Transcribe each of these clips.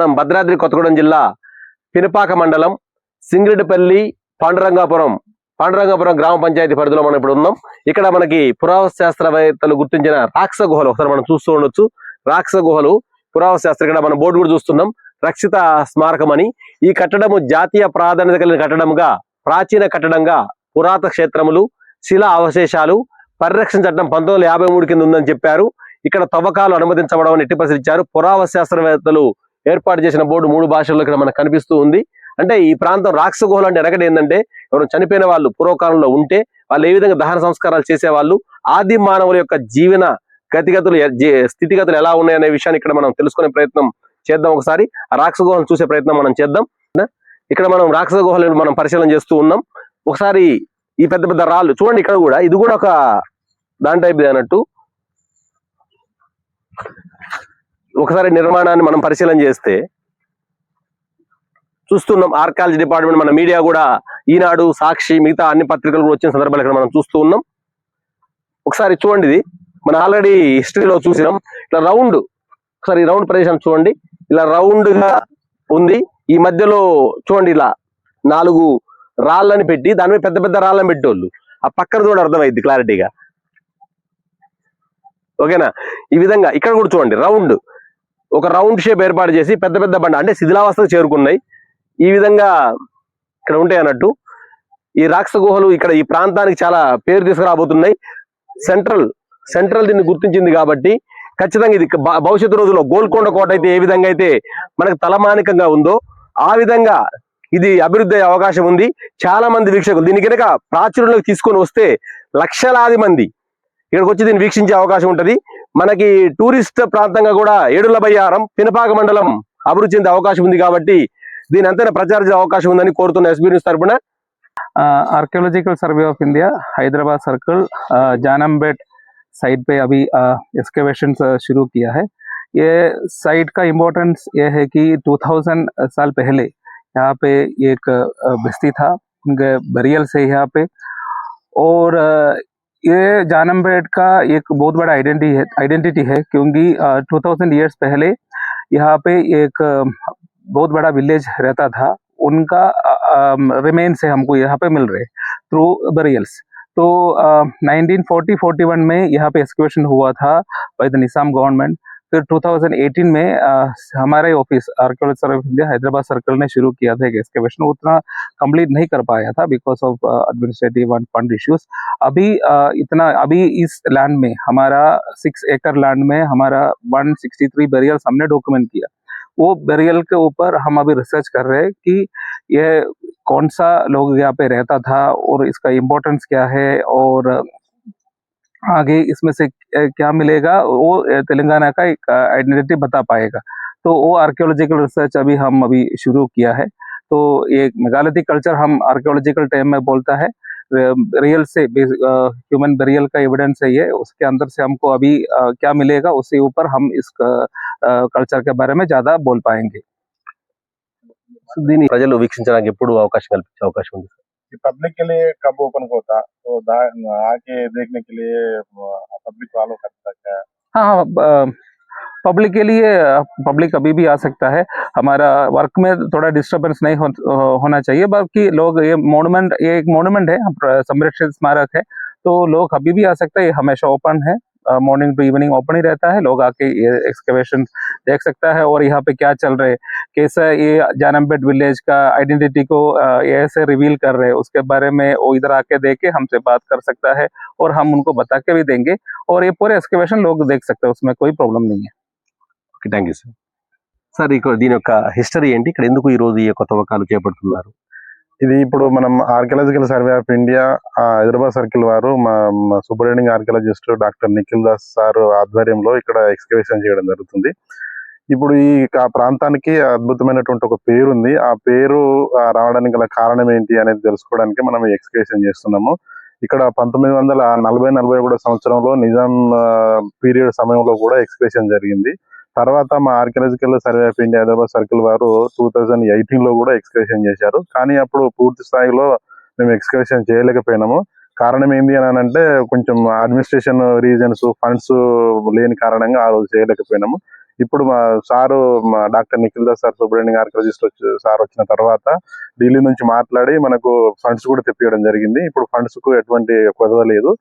మనం భద్రాద్రి కొత్తగూడెం జిల్లా పినపాక మండలం సింగిరెడ్డిపల్లి పాండురంగాపురం పాండురంగాపురం గ్రామ పంచాయతీ పరిధిలో మనం ఇప్పుడు ఉన్నాం. ఇక్కడ మనకి పురావశాస్త్రవేత్తలు గుర్తించిన రాక్షస గుహలు ఒకసారి మనం చూస్తూ ఉండొచ్చు. రాక్షస గుహలు పురావశాస్త్ర ఇక్కడ మనం బోర్డు కూడా చూస్తున్నాం. రక్షిత స్మారకం అని. ఈ కట్టడము జాతీయ ప్రాధాన్యత కలిగిన కట్టడంగా ప్రాచీన కట్టడంగా పురాత క్షేత్రములు శిలా అవశేషాలు పరిరక్షణ చట్టం పంతొమ్మిది యాభై మూడు కింద ఉందని చెప్పారు. ఇక్కడ తవ్వకాలు అనుమతించబడమని ఎట్టి పరిశీలించారు పురావస్తు శాస్త్రవేత్తలు ఏర్పాటు చేసిన బోర్డు మూడు భాషల్లో ఇక్కడ మనకు కనిపిస్తూ ఉంది. అంటే ఈ ప్రాంతం రాక్షస గుహలు అంటే ఎనకటి ఏంటంటే ఎవరు చనిపోయిన వాళ్ళు పూర్వకాలంలో ఉంటే వాళ్ళు ఏ విధంగా దహన సంస్కారాలు చేసేవాళ్ళు ఆది మానవుల యొక్క జీవన గతిగతులు స్థితిగతులు ఎలా ఉన్నాయనే విషయాన్ని ఇక్కడ మనం తెలుసుకునే ప్రయత్నం చేద్దాం ఒకసారి. ఆ రాక్షస గుహలను చూసే ప్రయత్నం మనం చేద్దాం. ఇక్కడ మనం రాక్షస గుహలను మనం పరిశీలన చేస్తూ ఉన్నాం. ఒకసారి ఈ పెద్ద పెద్ద రాళ్ళు చూడండి ఇక్కడ కూడా ఇది కూడా ఒక దాని టైప్ అన్నట్టు. ఒకసారి నిర్మాణాన్ని మనం పరిశీలన చేస్తే చూస్తున్నాం ఆర్కాలజీ డిపార్ట్మెంట్ మన మీడియా కూడా ఈనాడు సాక్షి మిగతా అన్ని పత్రికలు కూడా వచ్చిన సందర్భాలు ఇక్కడ మనం చూస్తూ ఉన్నాం. ఒకసారి చూడండి ఇది. మనం ఆల్రెడీ హిస్టరీలో చూసినాం. ఇట్లా రౌండ్ ఒకసారి రౌండ్ ప్రదేశం చూడండి. ఇలా రౌండ్గా ఉంది. ఈ మధ్యలో చూడండి ఇలా నాలుగు రాళ్ళని పెట్టి దాని మీద పెద్ద పెద్ద రాళ్ళని పెట్టేవాళ్ళు. ఆ పక్కన కూడా అర్థమైంది క్లారిటీగా. ఓకేనా? ఈ విధంగా ఇక్కడ కూడా చూడండి రౌండ్. ఒక రౌండ్ షేప్ ఏర్పాటు చేసి పెద్ద పెద్ద బండ అంటే శిథిలావస్థకు చేరుకున్నాయి. ఈ విధంగా ఇక్కడ ఉంటాయి అన్నట్టు. ఈ రాక్షస గుహలు ఇక్కడ ఈ ప్రాంతానికి చాలా పేరు తీసుకురాబోతున్నాయి. సెంట్రల్ సెంట్రల్ దీన్ని గుర్తించింది కాబట్టి ఖచ్చితంగా ఇది భవిష్యత్తు రోజుల్లో గోల్కొండ కోట అయితే ఏ విధంగా అయితే మనకు తలమానికంగా ఉందో ఆ విధంగా ఇది అభివృద్ధి అయ్యే అవకాశం ఉంది. చాలా మంది వీక్షకులు దీని కనుక ప్రాచుర్యంలోకి తీసుకొని వస్తే లక్షలాది మంది ఇక్కడికి వచ్చి దీన్ని వీక్షించే అవకాశం ఉంటుంది. మనకి టూరిస్ట్ ప్రాంతంగా కూడా ఏడుల బయ్యారం పినపాక మండలం అభివృద్ధి చెందే అవకాశం ఉంది కాబట్టి దీని అంతైనా ప్రచారించే అవకాశం ఉందని కోరుతున్న ఎస్బీ న్యూస్ తరపున archaeological survey of India Hyderabad circle Janambet site पे अभी एक्सकेवेशन शुरू किया है ये साइट का इम्पोर्टेंस ये है कि 2000 साल पहले यहाँ पे एक अ, बस्ती था उनके बरियल से यहाँ पे और अ, जानम बेट का एक बहुत बड़ा आइडेंटिटी है आइडेंटिटी है क्योंकि टू थाउज़ेंड ईयर्स पहले यहाँ पे एक बहुत बड़ा विलेज रहता था। उनका रिमेन से हमको यहाँ पे मिल रहे थ्रू बरियल्स तो नाइनटीन फोर्टी फोर्टी वन में यहाँ पे एक्सक्यूशन हुआ था बाई द निज़ाम गवर्नमेंट फिर 2018 में अ, हमारे office archaeology survey of India Hyderabad circle ने शुरू किया था एक एक्सकेवेशन उतना कंप्लीट नहीं कर पाया था because of administrative and fund issues अभी अ, इतना अभी इस लैंड में हमारा सिक्स एकड़ लैंड में हमारा 163 बेरियल्स हमने डॉक्यूमेंट किया। वो बेरियल के ऊपर हम अभी रिसर्च कर रहे हैं कि यह कौन सा लोग यहाँ पे रहता था और इसका इम्पोर्टेंस क्या है और आगे इसमें से क्या मिलेगा वो तेलंगाना का एक आइडेंटिटी बता पाएगा तो वो आर्कियोलॉजिकल रिसर्च अभी हम अभी शुरू किया है तो ये मेगालिथिक कल्चर हम आर्कियोलॉजिकल टाइम में बोलता है रियल से ह्यूमन बेरियल का एविडेंस है ये उसके अंदर से हमको अभी अ, क्या मिलेगा उसके ऊपर हम इस कल्चर के बारे में ज्यादा बोल पाएंगे దీన్ని ప్రజలు వీక్షించడానికి ఎప్పుడు అవకాశం కల్పించే అవకాశం ఉంది ये पब्लिक के लिए कब ओपन होता? तो आके देखने के लिए पब्लिक वालों सकता है। हाँ हाँ पब्लिक के लिए पब्लिक अभी भी आ सकता है। हमारा वर्क में थोड़ा डिस्टरबेंस नहीं हो, होना चाहिए। बाकी लोग ये मोनूमेंट ये एक मोनूमेंट है संरक्षित स्मारक है। तो लोग अभी भी आ सकते हैं ये हमेशा ओपन है। मॉर्निंग टू इवनिंग ओपन ही रहता है लोग आके ये एक्सकवेशन देख सकता है और यहाँ पे क्या चल रहे कैसा ये जानमपेट विलेज का आइडेंटिटी को अ, ये ऐसे रिवील कर रहे हैं उसके बारे में वो इधर आके देख के हमसे बात कर सकता है और हम उनको बता के भी देंगे और ये पूरे एक्सकवेशन लोग देख सकते हैं उसमें कोई प्रॉब्लम नहीं है okay thank you sir sir ఇక్కడ దీని యొక్క హిస్టరీ ఏంటి ఇక్కడ ఎందుకు ఈ రోజు ఈ యొక్క తవ్వకాలు చేపడుతున్నారు ఇది ఇప్పుడు మనం ఆర్కియాలజికల్ సర్వే ఆఫ్ ఇండియా ఆ, హైదరాబాద్ సర్కిల్ వారు మా superintending archaeologist doctor Nikhil Das sir ఆధ్వర్యంలో ఇక్కడ ఎక్స్కవేషన్ చేయడం జరుగుతుంది. ఇప్పుడు ఈ ఆ ప్రాంతానికి అద్భుతమైనటువంటి ఒక పేరు ఉంది ఆ పేరు రావడానికి గల కారణం ఏంటి అనేది తెలుసుకోవడానికి మనం ఎక్స్కవేషన్ చేస్తున్నాము. ఇక్కడ పంతొమ్మిది వందల నలభై నలభై ఒకటో సంవత్సరంలో నిజాం పీరియడ్ సమయంలో కూడా ఎక్స్కవేషన్ జరిగింది. తర్వాత మా archaeological survey of India Hyderabad circle వారు టూ థౌజండ్ ఎయిటీన్లో కూడా ఎక్స్కర్షన్ చేశారు. కానీ అప్పుడు పూర్తి స్థాయిలో మేము ఎక్స్కర్షన్ చేయలేకపోయినాము. కారణం ఏంటి అని అంటే కొంచెం అడ్మినిస్ట్రేషన్ రీజన్స్ ఫండ్స్ లేని కారణంగా ఆ రోజు చేయలేకపోయినాము. ఇప్పుడు మా సారు మా doctor Nikhil Das sir superintending archaeologist వచ్చి సార్ వచ్చిన తర్వాత ఢిల్లీ నుంచి మాట్లాడి మనకు ఫండ్స్ కూడా తెప్పియడం జరిగింది. ఇప్పుడు ఫండ్స్కు ఎటువంటి కొదవ లేదు.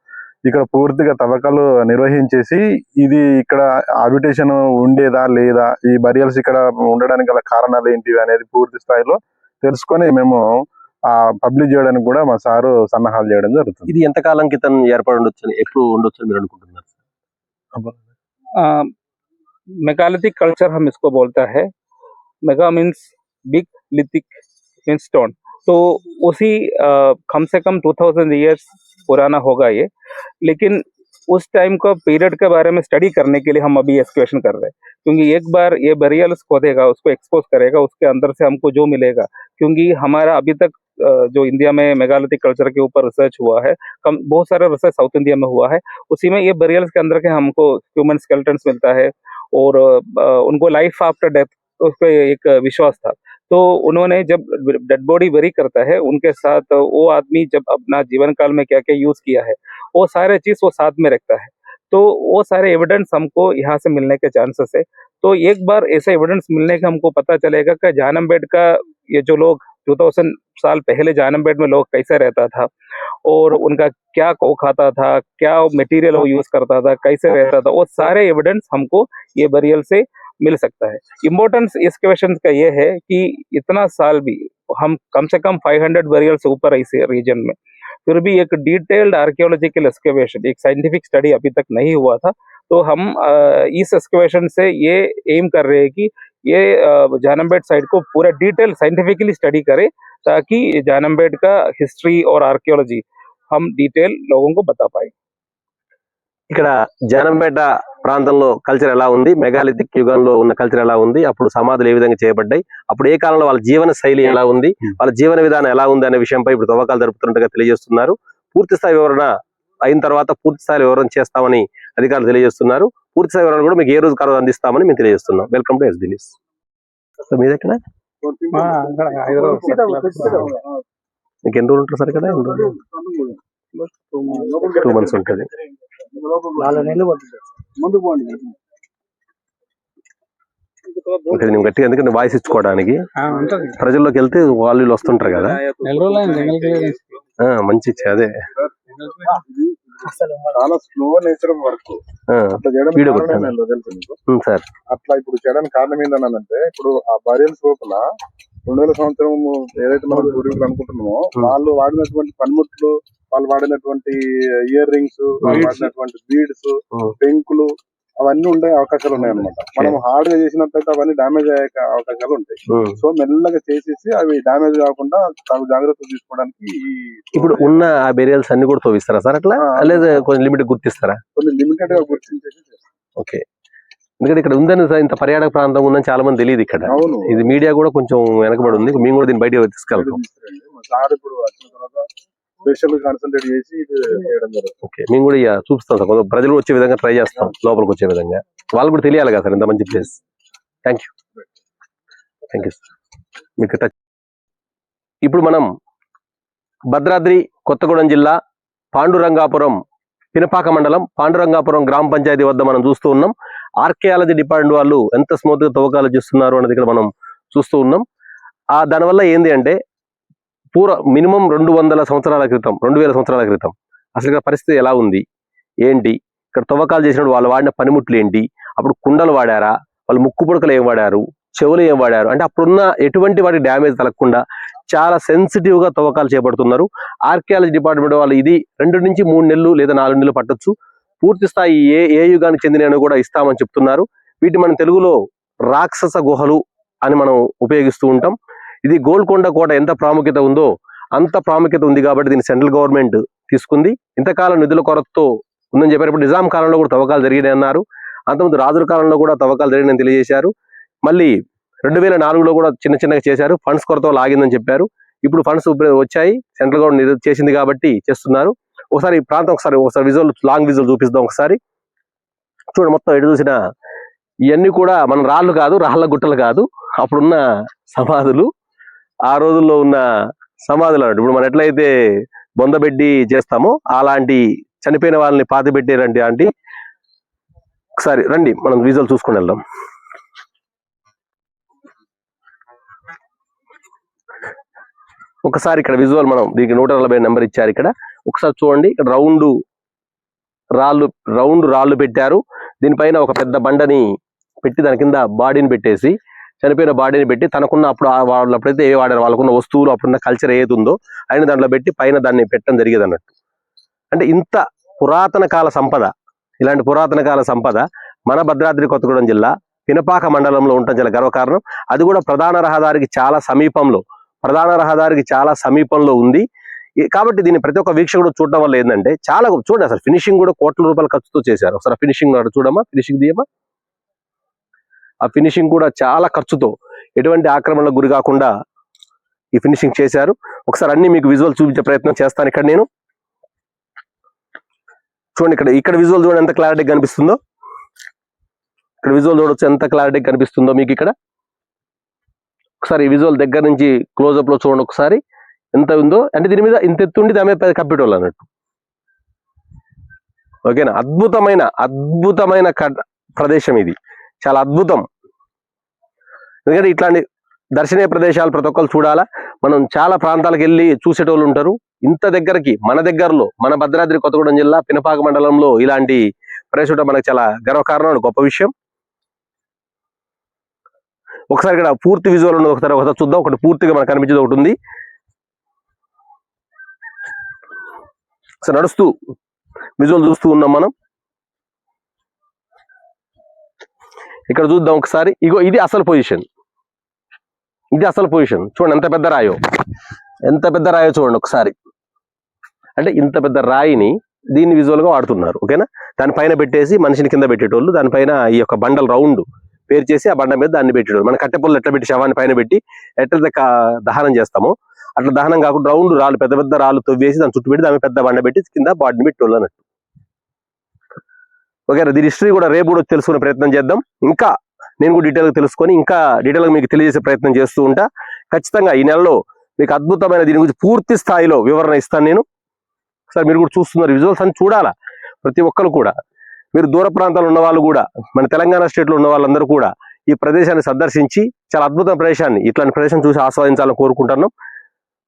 ఇక్కడ పూర్తిగా తవ్వకాలు నిర్వహించేసి ఇది ఇక్కడ హాబిటేషన్ ఉండేదా లేదా ఈ బరియల్స్ ఇక్కడ ఉండడానికి గల కారణాలు ఏంటివి అనేది పూర్తి స్థాయిలో తెలుసుకొని మేము ఆ పబ్లిష్ చేయడానికి కూడా మా సారు సన్నాహాలు చేయడం జరుగుతుంది ఇది ఎంత కాలం క్రితం ఏర్పడి ఉండొచ్చు ఎప్పుడు ఉండొచ్చు అని మీరు అనుకుంటున్నారు मेगालिथिक कल्चर हम इसको बोलता है mega means big lithic means stone तो उसी कम से कम 2000 इयर्स पुराना होगा ये। लेकिन उस टाइम का पीरियड के बारे में स्टडी करने के लिए हम अभी एक्सकवेशन कर रहे हैं। क्योंकि एक बार ये बरियल्स खोदेगा उसको एक्सपोज करेगा, उसके अंदर से हमको जो मिलेगा। क्योंकि हमारा अभी तक जो इंडिया में मेगालिथिक कल्चर के ऊपर रिसर्च हुआ है, कम, बहुत सारा रिसर्च साउथ इंडिया में हुआ है, उसी में ये बरियल्स के अंदर के हमको ह्यूमन स्केलेटन्स मिलता है। और उनको लाइफ आफ्टर डेथ उस पर एक विश्वास था। तो उन्होंने जब डेड बॉडी बरी करता है, उनके साथ वो आदमी जब अपना जीवन काल में क्या क्या यूज़ किया है, वो सारे चीज़ वो साथ में रखता है। तो वो सारे एविडेंस हमको यहाँ से मिलने के चांसेस है। तो एक बार ऐसे एविडेंस मिलने का हमको पता चलेगा कि जानमबेड का ये जो लोग 2000 साल पहले जानमबेड में लोग कैसे रहता था और उनका क्या को खाता था, क्या मटेरियल वो यूज़ करता था, कैसे रहता था, वो सारे एविडेंस हमको ये बरियल से मिल सकता है। इम्पोर्टेंस इस क्वेश्चन का ये है कि इतना साल भी, हम कम से कम 500 बरियल से ऊपर है इस रीजन में। फिर भी एक डिटेल्ड आर्कियोलॉजिकल एक्सकवेशन एक साइंटिफिक स्टडी अभी तक नहीं हुआ था। तो हम इस एक्सकवेशन से ये एम कर रहे हैं कि ये जानमबेड साइड को पूरा डिटेल साइंटिफिकली स्टडी करें, ताकि जानमबेड का हिस्ट्री और आर्कियोलॉजी हम डिटेल लोगों को बता पाए। ఇక్కడ జనంపేట ప్రాంతంలో కల్చర్ ఎలా ఉంది? మెగాలిథిక్ యుగంలో ఉన్న కల్చర్ ఎలా ఉంది? అప్పుడు సమాధులు ఏ విధంగా చేయబడ్డాయి? అప్పుడు ఏ కాలంలో వాళ్ళ జీవన శైలి ఎలా ఉంది? వాళ్ళ జీవన విధానం ఎలా ఉంది అనే విషయంపై ఇప్పుడు తవ్వకాలు జరుపుతున్నట్టుగా తెలియజేస్తున్నారు. పూర్తి స్థాయి వివరణ అయిన తర్వాత పూర్తి స్థాయి వివరణ చేస్తామని అధికారులు తెలియజేస్తున్నారు. పూర్తి స్థాయి వివరణ కూడా మీకు ఏ రోజు కాదు అందిస్తామని మేము తెలియజేస్తున్నాం. వెల్కమ్ టు ఎస్ దిలీస్ మీ దగ్గర మీకు ఎన్ని రోజులు ఉంటుంది సార్ ఇక్కడ? టూ మంత్స్ ఉంటుంది. నేను గట్టిగా ఎందుకంటే వాయిస్ ఇచ్చుకోవడానికి? ప్రజల్లోకి వెళ్తే వాళ్ళు వస్తుంటారు కదా? ఆ, మంచి ఇచ్చే చాలా స్లో నేచర్ వర్క్ ఆ, అట్లా చేయడం సార్. అట్లా ఇప్పుడు చేయడానికి కారణం ఏంటన్నానంటే ఇప్పుడు ఆ బరియల్స్ లోపల రెండు వేల సంవత్సరం ఏదైతే మనం పూర్వీకులు అనుకుంటున్నామో. వాళ్ళు వాడినటువంటి పనిముట్లు వాళ్ళు వాడినటువంటి ఇయర్ రింగ్స్ వాళ్ళు వాడినటువంటి బీడ్స్. పెంకులు అవన్నీ ఉండే అవకాశాలు ఉన్నాయి అనమాట మనం హార్డ్గా చేసినట్లయితే అవన్నీ డామేజ్ అయ్యే అవకాశాలు ఉంటాయి. సో మెల్లగా చేసేసి అవి డామేజ్ కాకుండా తగు జాగ్రత్తలు తీసుకోవడానికి ఇప్పుడు ఉన్న ఆ బెరియల్స్ అన్ని కూడా తోవిస్తారా సార్ అట్లా? లేదా కొంచెం లిమిట్ గుర్తిస్తారా? కొన్ని లిమిటెడ్గా గుర్తించేసి. ఓకే. ఎందుకంటే ఇక్కడ ఉందని సార్ ఇంత పర్యాటక ప్రాంతం ఉందని చాలా మంది తెలియదు ఇక్కడ. అవును. ఇది మీడియా కూడా కొంచెం వెనకబడి ఉంది. మేము కూడా దీన్ని బయట తీసుకెళ్తాం. సార్ ఇప్పుడు వచ్చిన తర్వాత స్పెషల్ కాన్సన్ట్రేట్ చేసి చేయడం జరుగుతుంది. ఓకే మేము కూడా ఇక చూపిస్తాం సార్. కొంత ప్రజలు వచ్చే విధంగా ట్రై చేస్తాం లోపలికి వచ్చే విధంగా. వాళ్ళు కూడా తెలియాలి కదా సార్ ఇంత మంచి place thank you thank you sir మీకు టచ్ ఇప్పుడు మనం భద్రాద్రి కొత్తగూడెం జిల్లా పాండురంగాపురం పినపాక మండలం పాండురంగాపురం గ్రామ పంచాయతీ వద్ద మనం చూస్తూ ఉన్నాం. ఆర్కియాలజీ డిపార్ట్మెంట్ వాళ్ళు ఎంత స్మూత్గా తవ్వకాలు చేస్తున్నారు అనేది ఇక్కడ మనం చూస్తూ ఉన్నాం. ఆ దానివల్ల ఏంది అంటే పూర్వ మినిమం రెండు వందల సంవత్సరాల క్రితం రెండు వేల సంవత్సరాల క్రితం అసలు ఇక్కడ పరిస్థితి ఎలా ఉంది? ఏంటి? ఇక్కడ తవ్వకాలు చేసినప్పుడు వాళ్ళు వాడిన పనిముట్లు ఏంటి? అప్పుడు కుండలు వాడారా? వాళ్ళు ముక్కు పుడకలు ఏం వాడారు? చెవులు ఏం వాడారు? అంటే అప్పుడున్న ఎటువంటి వాటి డ్యామేజ్ తలగకుండా చాలా సెన్సిటివ్గా తవ్వకాలు చేపడుతున్నారు. ఆర్కియాలజీ డిపార్ట్మెంట్ వాళ్ళు ఇది రెండు నుంచి మూడు నెలలు లేదా నాలుగు నెలలు పట్టొచ్చు. పూర్తి స్థాయి ఏ ఏ యుగానికి చెందినవి కూడా ఇస్తామని చెప్తున్నారు. వీటి మనం తెలుగులో రాక్షస గుహలు అని మనం ఉపయోగిస్తూ ఉంటాం. ఇది గోల్కొండ కోట ఎంత ప్రాముఖ్యత ఉందో అంత ప్రాముఖ్యత ఉంది కాబట్టి దీన్ని సెంట్రల్ గవర్నమెంట్ తీసుకుంది. ఇంతకాలం నిధుల కొరతతో ఉందని చెప్పారు. నిజాం కాలంలో కూడా తవ్వకాలు జరిగినాయి అన్నారు. అంతకుముందు రాజుల కాలంలో కూడా తవ్వకాలు జరిగినాయని తెలియజేశారు. మళ్ళీ రెండు వేల నాలుగులో కూడా చిన్న చిన్నగా చేశారు. ఫండ్స్ కొరత లాగిందని చెప్పారు. ఇప్పుడు ఫండ్స్ వచ్చాయి. సెంట్రల్ గవర్నమెంట్ చేసింది కాబట్టి చేస్తున్నారు. ఒకసారి ఈ ప్రాంతం ఒకసారి ఒకసారి విజువల్ లాంగ్ విజువల్ చూపిస్తాం ఒకసారి. చూడండి మొత్తం ఎటు చూసినా ఇవన్నీ కూడా మన రాళ్ళు కాదు రాళ్ళ గుట్టలు కాదు. అప్పుడున్న సమాధులు. ఆ రోజుల్లో ఉన్న సమాధులు అన్నట్టు. ఇప్పుడు మనం ఎట్లయితే బొందబెట్టి చేస్తామో అలాంటి చనిపోయిన వాళ్ళని పాతిపెట్టేరండి ఆంటీ ఒకసారి రండి మనం విజువల్ చూసుకుని వెళ్దాం. ఒకసారి ఇక్కడ విజువల్ మనం దీనికి నూట నలభై నెంబర్ ఇచ్చారు ఇక్కడ. ఒకసారి చూడండి ఇక్కడ రౌండ్ రాళ్ళు రౌండ్ రాళ్ళు పెట్టారు. దీనిపైన ఒక పెద్ద బండని పెట్టి దాని కింద బాడీని పెట్టేసి చనిపోయిన బాడీని పెట్టి తనకున్న అప్పుడు వాళ్ళు అప్పుడైతే ఏ వాడారు? వాళ్ళకున్న వస్తువులు అప్పుడున్న కల్చర్ ఏది ఉందో ఆయన దాంట్లో పెట్టి పైన దాన్ని పెట్టడం జరిగేది అన్నట్టు. అంటే ఇంత పురాతన కాల సంపద ఇలాంటి పురాతన కాల సంపద మన భద్రాద్రి కొత్తగూడెం జిల్లా పినపాక మండలంలో ఉండటం చాలా గర్వకారణం. అది కూడా ప్రధాన రహదారికి చాలా సమీపంలో ప్రధాన రహదారికి చాలా సమీపంలో ఉంది. కాబట్టి దీన్ని ప్రతి ఒక్క వీక్షకుడు చూడడం వల్ల ఏంటంటే చాలా చూడండి అసలు ఫినిషింగ్ కూడా కోట్ల రూపాయల ఖర్చుతో చేశారు. ఒకసారి ఫినిషింగ్ చూడమా ఫినిషింగ్ తీయమా ఆ ఫినిషింగ్ కూడా చాలా ఖర్చుతో ఎటువంటి ఆక్రమణలకు గురి కాకుండా ఈ ఫినిషింగ్ చేశారు. ఒకసారి అన్ని మీకు విజువల్ చూపించే ప్రయత్నం చేస్తాను ఇక్కడ నేను. చూడండి ఇక్కడ ఇక్కడ విజువల్ చూడండి ఎంత క్లారిటీ కనిపిస్తుందో. ఇక్కడ విజువల్ చూడొచ్చు ఎంత క్లారిటీ కనిపిస్తుందో మీకు ఇక్కడ. ఒకసారి ఈ విజువల్ దగ్గర నుంచి క్లోజ్అప్లో చూడండి ఒకసారి. ఎంత ఉందో. అంటే దీని మీద ఇంత ఎత్తుండి దాని మీద కప్పిటోళ్ళు అన్నట్టు. ఓకేనా? అద్భుతమైన అద్భుతమైన ప్రదేశం ఇది. చాలా అద్భుతం. ఎందుకంటే ఇట్లాంటి దర్శనీయ ప్రదేశాలు ప్రతి ఒక్కరు చూడాలా. మనం చాలా ప్రాంతాలకు వెళ్ళి చూసేటోళ్ళు ఉంటారు. ఇంత దగ్గరకి మన దగ్గరలో మన భద్రాద్రి కొత్తగూడెం జిల్లా పినపాక మండలంలో ఇలాంటి ప్రవేశం మనకు చాలా గర్వకారణం గొప్ప విషయం. ఒకసారి ఇక్కడ పూర్తి విజువల్ ఉన్నది ఒకసారి ఒకసారి చూద్దాం. ఒకటి పూర్తిగా మనకు కనిపించేది ఒకటి ఉంది. నడుస్తూ విజువల్ చూస్తూ ఉన్నాం మనం. ఇక్కడ చూద్దాం ఒకసారి. ఇగో ఇది అసలు పొజిషన్ ఇది అసలు పొజిషన్ చూడండి ఎంత పెద్ద రాయో. ఎంత పెద్ద రాయో చూడండి ఒకసారి. అంటే ఇంత పెద్ద రాయిని దీన్ని విజువల్గా వాడుతున్నారు ఓకేనా? దానిపైన పెట్టేసి మనిషిని కింద పెట్టేటోళ్ళు దానిపైన ఈ యొక్క బండల్ రౌండ్ పేరు చేసి ఆ బండ మీద దాన్ని పెట్టేటోళ్ళు. మన కట్టెపుల్లు ఎట్లా పెట్టి శవాన్ని పైన పెట్టి ఎట్లా దహనం చేస్తామో అట్లా దహనం కాకుండా రౌండ్ రాళ్ళు పెద్ద పెద్ద రాళ్ళు తవ్వేసి దాని చుట్టూ పెట్టి దాని పెద్ద బండ పెట్టి కింద బాడీని పెట్టేటోళ్ళు అన్నట్టు. ఓకేనా? దీని హిస్టరీ కూడా రేపు కూడా తెలుసుకునే ప్రయత్నం చేద్దాం. ఇంకా నేను కూడా డీటెయిల్గా తెలుసుకొని ఇంకా డీటెయిల్గా మీకు తెలియజేసే ప్రయత్నం చేస్తూ ఉంటా. ఖచ్చితంగా ఈ నెలలో మీకు అద్భుతమైన దీని గురించి పూర్తి స్థాయిలో వివరణ ఇస్తాను నేను. సార్ మీరు కూడా చూస్తున్నారు విజువల్స్ అని చూడాలా? ప్రతి ఒక్కరు కూడా. మీరు దూర ప్రాంతాలు ఉన్న వాళ్ళు కూడా మన తెలంగాణ స్టేట్లో ఉన్న వాళ్ళందరూ కూడా ఈ ప్రదేశాన్ని సందర్శించి చాలా అద్భుతమైన ప్రదేశాన్ని ఇట్లాంటి ప్రదేశం చూసి ఆస్వాదించాలని కోరుకుంటున్నాం.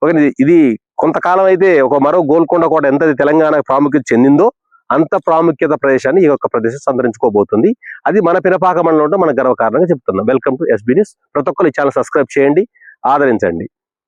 ఓకే ఇది- ఇది కొంతకాలం అయితే ఒక మరో గోల్కొండ కోట ఎంత తెలంగాణ ప్రాముఖ్యత చెందిందో అంత ప్రాముఖ్యత ప్రదేశాన్ని ఈ యొక్క ప్రదేశం సందర్శించుకోబోతుంది. అది మన పినపాక మండలంలో మన గర్వకారణంగా చెప్తున్నాం. వెల్కమ్ టు ఎస్బీ న్యూస్ ప్రతి ఒక్కరు ఈ ఛానల్ సబ్స్క్రైబ్ చేయండి. ఆదరించండి.